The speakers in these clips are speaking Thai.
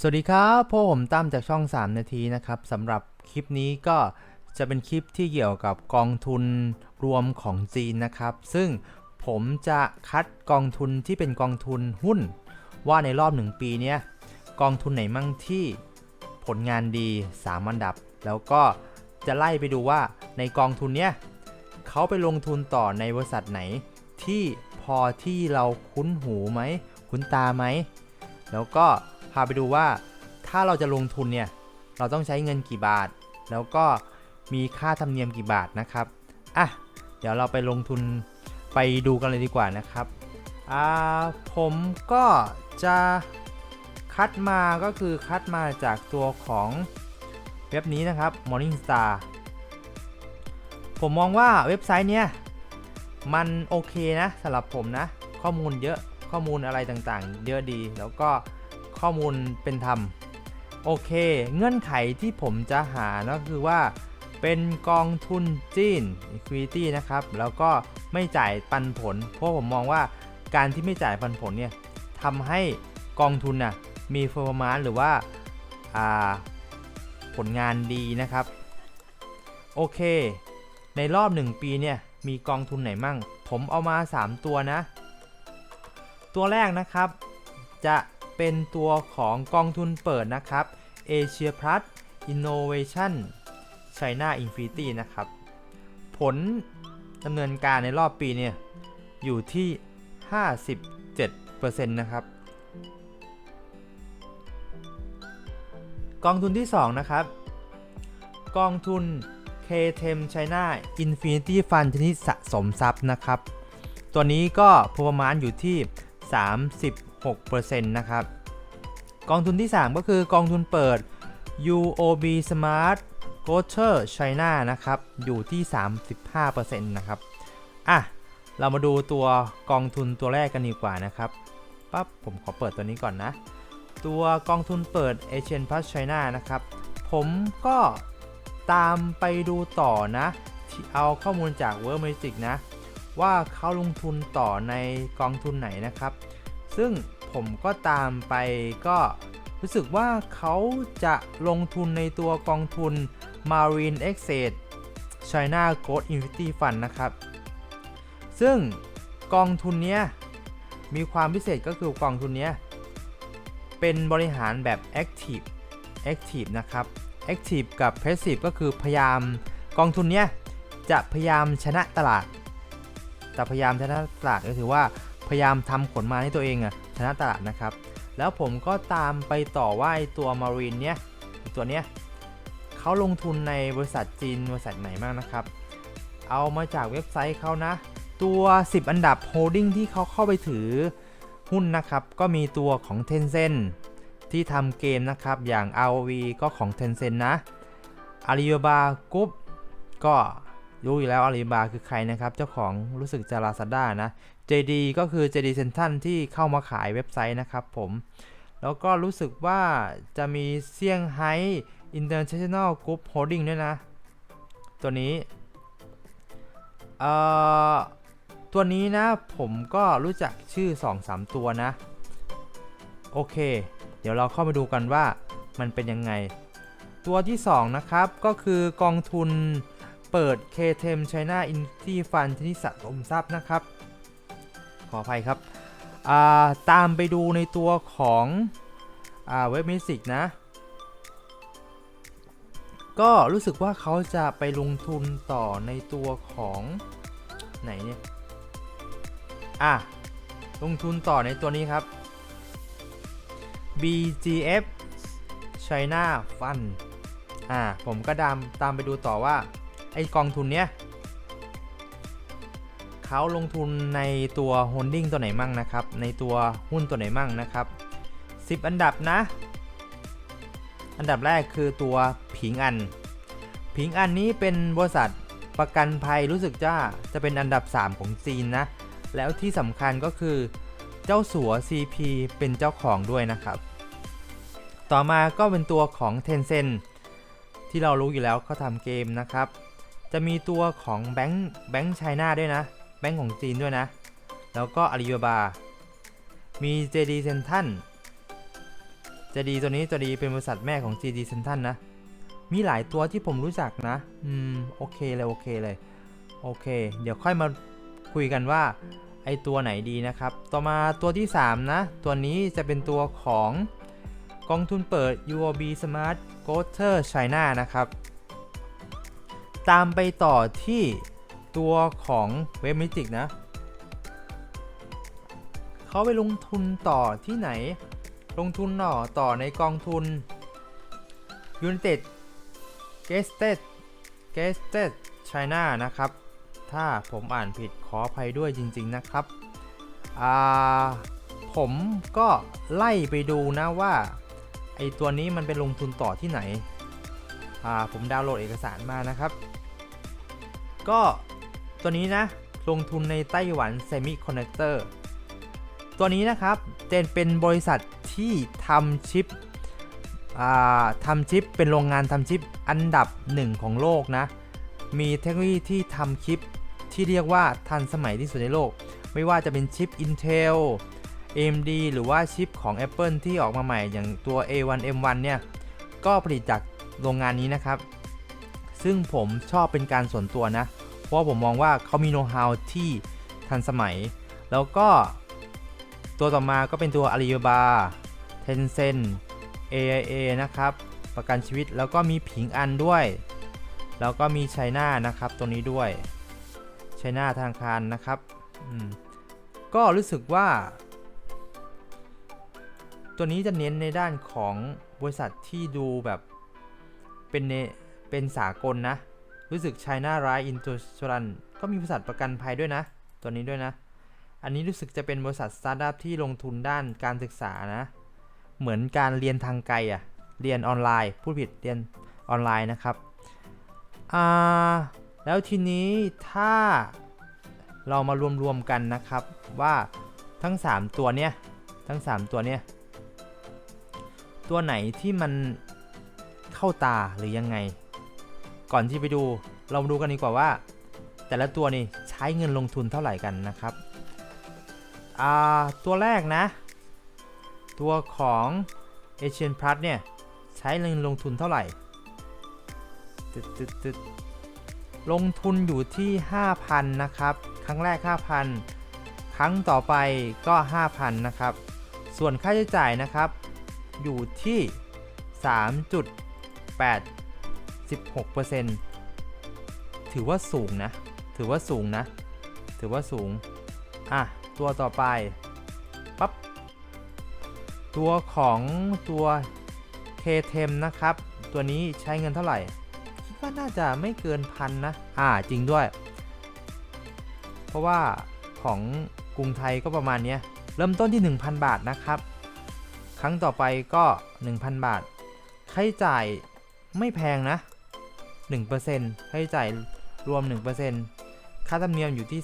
สวัสดีครับพวกผมตั้มจากช่อง 3 นาทีนะครับสำหรับคลิปนี้ก็จะเป็นคลิปที่เกี่ยวกับกองทุนรวมของจีนนะครับ ซึ่งผมจะคัดกองทุนที่เป็นกองทุนหุ้น ว่าในรอบ 1 ปีเนี้ยกองทุนไหนมั่งที่ผลงานดี 3 อันดับ แล้วก็จะไล่ไปดูว่าในกองทุนเนี้ยเขาไปลงทุนต่อในบริษัทไหน ที่พอที่เราคุ้นหูไหม คุ้นตาไหม แล้วก็าไปดูว่าถ้าเราจะลงทุนเนี่ย เราต้องใช้เงินกี่บาท แล้วก็มีค่าธรรมเนียมกี่บาทนะครับอะเดี๋ยวเราไปลงทุนไปดูกันเลยดีกว่านะครับอ่าผมก็จะคัดมาก็คือคัดมาจากตัวของเว็บนี้นะครับ Morningstar ผมมองว่าเว็บไซต์เนี้ยมันโอเคนะสำหรับผมนะ ข้อมูลเยอะข้อมูลอะไรต่างๆ เยอะดีแล้วก็ ข้อมูลเป็นธรรม โอเค เงื่อนไขที่ผมจะหาก็คือว่า เป็นกองทุนจีน Equity นะครับ แล้วก็ไม่จ่ายปันผล เพราะผมมองว่าการที่ไม่จ่ายปันผลเนี่ยทำให้กองทุนน่ะมี performance หรือว่าอ่าผลงานดีนะครับ โอเค ในรอบ 1 ปีเนี่ยมีกองทุนไหนมั่ง ผมเอามา 3 ตัวนะ ตัวแรกนะครับจะ เป็นตัวของกองทุนเปิดนะครับ Asia Plus Innovation China Infinity นะครับ ผลดำเนินการในรอบปีเนี่ยอยู่ที่ 57%นะครับ กองทุนที่ 2 นะครับ กองทุน K-Tem China Infinity Fund ชนิดสะสมทรัพย์นะครับ ตัวนี้ก็พประมาณอยู่ที่ 36 นะครับ กองทุนที่ 3 ก็คือกองทุนเปิด UOB Smart g o t e r China นะครับ อยู่ที่ 35%นะครับ อะ เรามาดูตัวกองทุนตัวแรกกันดีกว่านะครับ ปั๊บ ผมขอเปิดตัวนี้ก่อนนะ ตัวกองทุนเปิด Asian Plus China นะครับ ผมก็ตามไปดูต่อนะที่เอาข้อมูลจาก World Magic นะ ว่าเขาลงทุนต่อในกองทุนไหนนะครับ ซึ่ง ผมก็ตามไปก็รู้สึกว่าเขาจะลงทุนในตัวกองทุน Marine e x c e s China Growth Infinity Fund นะครับ ซึ่งกองทุนเนี้ยมีความพิเศษก็คือกองทุนเนี้ยเป็นบริหารแบบ Active Active นะครับ Active กับ Passive ก็คือพยายามกองทุนเนี้ยจะพยายามชนะตลาด แต่พยายามชนะตลาดก็ถือว่าพยายามทำผลมาให้ตัวเองอะ ชนะตลาดนะครับ แล้วผมก็ตามไปต่อว่าตัว Marine เนี้ยตัวเนี้ยเขาลงทุนในบริษัทจีนบริษัทไหนบ้างนะครับ เอามาจากเว็บไซต์เขานะ ตัว 10 อันดับโฮลดิ้งที่เขาเข้าไปถือหุ้นนะครับ ก็มีตัวของ Tencent ที่ทำเกมนะครับอย่าง ROV ก็ของ Tencent นะ Alibaba Group ก็ รู้อยู่แล้ว Alibaba คือใครนะครับ เจ้าของรู้สึกจะ Lazada นะ JD ก็คือ JD Central ที่เข้ามาขายเว็บไซต์นะครับผม แล้วก็รู้สึกว่าจะมีเซี่ยงไฮ้ International Group Holding ด้วยนะ ตัวนี้ เอ่อ ตัวนี้นะ ผมก็รู้จักชื่อ 2-3 ตัวนะ โอเค เดี๋ยวเราเข้ามาดูกันว่ามันเป็นยังไง ตัวที่ 2 นะครับ ก็คือกองทุน เปิด KTM China Infinity Fund ชนิสะสมทรัพย์นะครับ ขออภัยครับาตามไปดูในตัวของเว็บมิสิกนะ ก็รู้สึกว่าเขาจะไปลงทุนต่อในตัวของไหนเนี่ย อะ ลงทุนต่อในตัวนี้ครับ BGF China Fund อ่า ผมก็ตามตามไปดูต่อว่า ไอกองทุนเนี้ยเขาลงทุนในตัวโฮลดิ้งตัวไหนมั่งนะครับ ในตัวหุ้นตัวไหนมั่งนะครับ 10 อันดับนะ อันดับแรกคือตัวผิงอัน ผิงอันนี้เป็นบริษัทประกันภัยรู้สึกจะจะเป็นอันดับ 3 ของจีนนะ แล้วที่สำคัญก็คือเจ้าสัว CP เป็นเจ้าของด้วยนะครับ ต่อมาก็เป็นตัวของ Tencent ที่เรารู้อยู่แล้วเขาทำเกมนะครับ จะมีตัวของแบงค์แบงค์ไชน่าด้วยนะ แบงค์ของจีนด้วยนะ แล้วก็ Alibaba มี JD Central จะดีตัวนี้จะดีเป็นบริษัทแม่ของ GD Central นะ มีหลายตัวที่ผมรู้จักนะ อืม โอเคเลยโอเคเลย โอเค เดี๋ยวค่อยมาคุยกันว่า ไอตัวไหนดีนะครับ ต่อมาตัวที่ 3 นะ ตัวนี้จะเป็นตัวของกองทุนเปิด UOB Smart g o t e r China นะครับ ตามไปต่อที่ตัวของเว็บมิจิกนะ เขาไปลงทุนต่อที่ไหน ลงทุนหน่อต่อในกองทุน United g e s t e d g e s t e d China นะครับ ถ้าผมอ่านผิดขออภัยด้วยจริง ๆ นะครับ ผมก็ไล่ไปดูนะว่า ไอตัวนี้มันเป็นลงทุนต่อที่ไหน ผมดาวน์โหลดเอกสารมานะครับ ก็ตัวนี้นะ ลงทุนในไต้หวัน Semiconductor ตัวนี้นะครับเจนเป็นบริษัทที่ทำชิปทำชิปเป็นโรงงานทำชิปอันดับหนึ่งของโลกนะ มีเทคโนโลยีที่ทำชิปที่เรียกว่าทันสมัยที่สุดในโลก ไม่ว่าจะเป็นชิป Intel AMD หรือว่าชิปของ Apple ที่ออกมาใหม่อย่างตัว A1M1 เนี่ย ก็ผลิตจากโรงงานนี้นะครับ ซึ่งผมชอบเป็นการส่วนตัวนะ เพราะผมมองว่าเขามีโน้ตฮาวที่ทันสมัย แล้วก็ตัวต่อมาก็เป็นตัว Alibaba Tencent AIA นะครับ ประกันชีวิตแล้วก็มีผิงอันด้วย แล้วก็มีไชน่านะครับตัวนี้ด้วยไชน่าธนาคารนะครับก็รู้สึกว่า ตัวนี้จะเน้นในด้านของบริษัทที่ดูแบบเป็นเนเป็นสากลนะ รู้สึก China Right Insurance ก็มีบริษัทประกันภัยด้วยนะ ตัวนี้ด้วยนะ อันนี้รู้สึกจะเป็นบริษัทสตาร์ทอัพที่ลงทุนด้านการศึกษานะ เหมือนการเรียนทางไกลอะเรียนออนไลน์พูดผิดเรียนออนไลน์นะครับอ่าแล้วทีนี้ถ้าเรามารวมๆกันนะครับว่าทั้ง 3 ตัวเนี้ยทั้ง 3 ตัวเนี้ยตัวไหนที่มันเข้าตาหรือยังไง ก่อนที่ไปดูเรามาดูกันดีกว่าว่า แต่ละตัวนี่ใช้เงินลงทุนเท่าไหร่กันนะครับอ่าตัวแรกนะ ตัวของ Asian Plus เนี่ยใช้เงินลงทุนเท่าไหร่ตึดตึดตึดลงทุนอยู่ที่ 5,000 นะครับ ครั้งแรก 5,000 ครั้งต่อไปก็ 5,000 นะครับ ส่วนค่าใช้จ่ายนะครับ อยู่ที่ 3.86%ถือว่าสูงนะ ถือว่าสูงนะ ถือว่าสูง อะ ตัวต่อไป ปั๊บ ตัวของตัว K-Tem นะครับ ตัวนี้ใช้เงินเท่าไหร่ คิดว่าน่าจะไม่เกินพันนะ อ่า จริงด้วย เพราะว่าของกรุงไทยก็ประมาณนี้ เริ่มต้นที่ 1,000 บาทนะครับ ครั้งต่อไปก็ 1,000 บาท ค่าใช้จ่ายไม่แพงนะ 1%ค่าใช้จ่ายรวม 1%ค่าธรรมเนียมอยู่ที่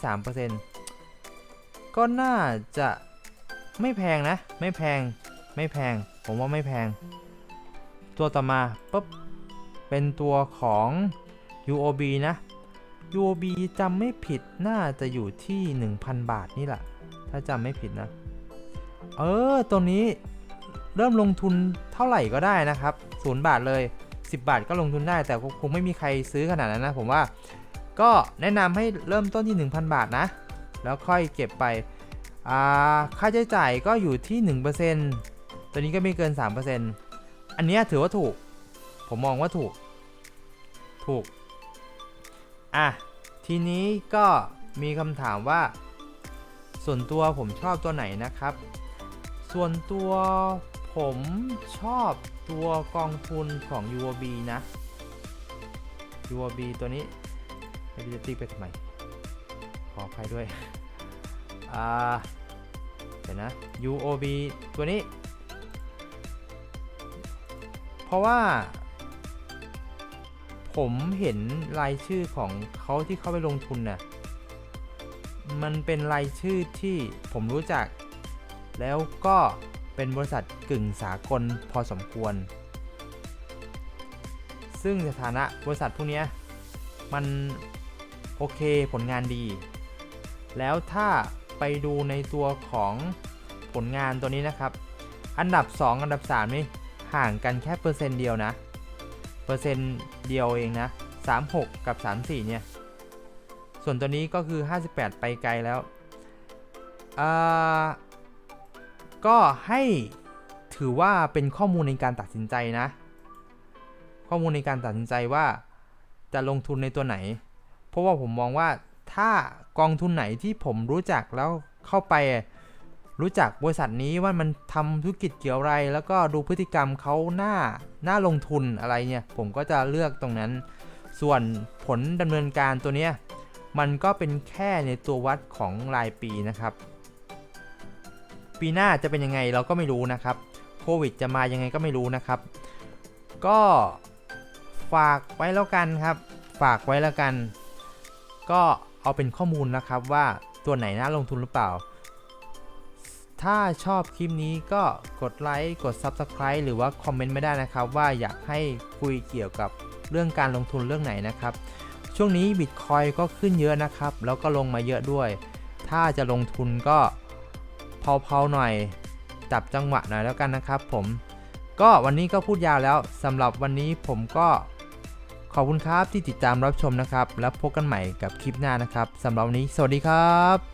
3%ก็น่าจะไม่แพงนะ ไม่แพงไม่แพง ผมว่าไม่แพง ตัวต่อมาปุ๊บเป็นตัวของ UOB นะ UOB จำไม่ผิดน่าจะอยู่ที่ 1,000 บาทนี่แหละ ถ้าจำไม่ผิดนะ เออ ตัวนี้เริ่มลงทุนเท่าไหร่ก็ได้นะครับ 0 บาทเลย 10 บาทก็ลงทุนได้ แต่คงไม่มีใครซื้อขนาดนั้นนะ ผมว่าก็แนะนำให้เริ่มต้นที่ 1,000 บาทนะ แล้วค่อยเก็บไปค่าใช้จ่ายก็อยู่ที่ 1%ตัวนี้ก็ไม่เกิน 3%อันเนี้ถือว่าถูก ผมมองว่าถูก ถูก อะ ทีนี้ก็มีคำถามว่า ส่วนตัวผมชอบตัวไหนนะครับ ส่วนตัวผมชอบ ตัวกองทุนของ UOB นะ UOB ตัวนี้ไม่รู้จะตีไปทำไม ขออภัยด้วย อ่า เดี๋ยวนะ UOB ตัวนี้ เพราะว่า ผมเห็นรายชื่อของเขาที่เขาไปลงทุนน่ะ มันเป็นรายชื่อที่ผมรู้จัก แล้วก็ เป็นบริษัทกึ่งสากลพอสมควร ซึ่งสถานะบริษัทพวกนี้มันโอเคผลงานดี แล้วถ้าไปดูในตัวของผลงานตัวนี้นะครับ อันดับ 2 อันดับ 3 นี่ห่างกันแค่เปอร์เซ็นต์เดียวนะ เปอร์เซ็นต์เดียวเองนะ 36 กับ 34 เนี่ย ส่วนตัวนี้ก็คือ 58 ไปไกลแล้วอ่า ก็ให้ถือว่าเป็นข้อมูลในการตัดสินใจนะ ข้อมูลในการตัดสินใจว่าจะลงทุนในตัวไหน เพราะว่าผมมองว่าถ้ากองทุนไหนที่ผมรู้จักแล้วเข้าไปรู้จักบริษัทนี้ว่ามันทำธุรกิจเกี่ยวอะไร แล้วก็ดูพฤติกรรมเขาหน้าหน้าลงทุนอะไรเนี่ยผมก็จะเลือกตรงนั้น ส่วนผลดำเนินการตัวเนี้ยมันก็เป็นแค่ในตัววัดของรายปีนะครับ ปีหน้าจะเป็นยังไงเราก็ไม่รู้นะครับโควิดจะมายังไงก็ไม่รู้นะครับ ก็ฝากไว้แล้วกันครับ ฝากไว้แล้วกัน ก็เอาเป็นข้อมูลนะครับว่าตัวไหนน่าลงทุนหรือเปล่า ถ้าชอบคลิปนี้ก็กดไลค์กด Subscribe หรือว่าคอมเมนต์ไม่ได้นะครับ ว่าอยากให้คุยเกี่ยวกับเรื่องการลงทุนเรื่องไหนนะครับ ช่วงนี้ Bitcoin ก็ขึ้นเยอะนะครับ แล้วก็ลงมาเยอะด้วย ถ้าจะลงทุนก็ เผาๆหน่อย จับจังหวะหน่อยแล้วกันนะครับ ผม ก็วันนี้ก็พูดยาวแล้วสำหรับวันนี้ผมก็ขอบคุณครับที่ติดตามรับชมนะครับ แล้วพบกันใหม่กับคลิปหน้านะครับสำหรับวันนี้ สวัสดีครับ